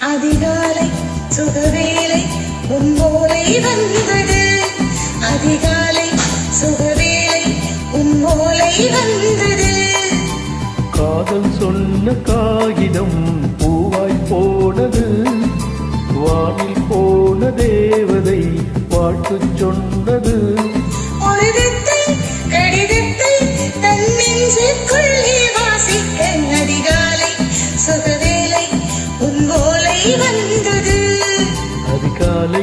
அதிகாலை சுகவேலை உம்போலை வந்தது. அதிகாலை சுகவேலை உம்போலை வந்தது. காதல் சொன்ன காகிதம் பூவாய் போனது. வானில் போன தேவதை வாழ்த்து சொன்னது. கடிதத்தை கடிதத்தை தன் நெஞ்சுக்குள்ளே வாசிக்க காலை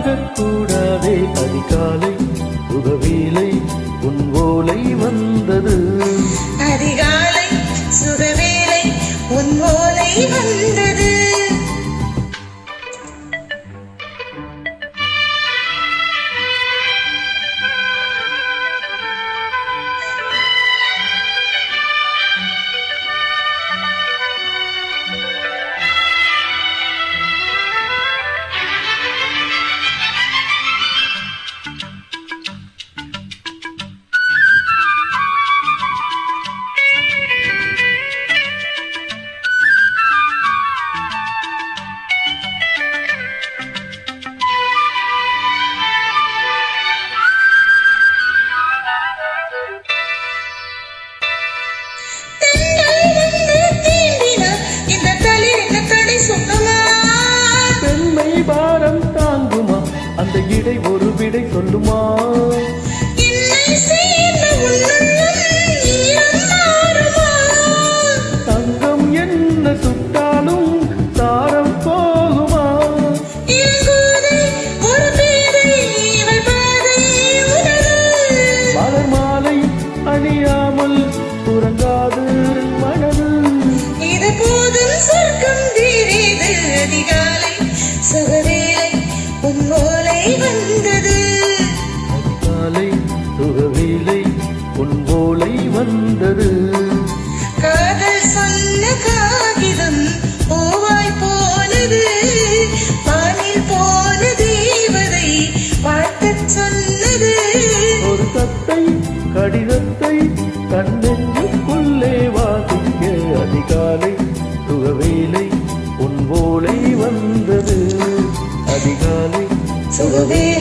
முகக்கும் இடை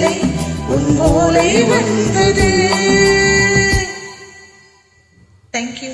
வேலை உன் மூலை வந்தது. தேங்க்யூ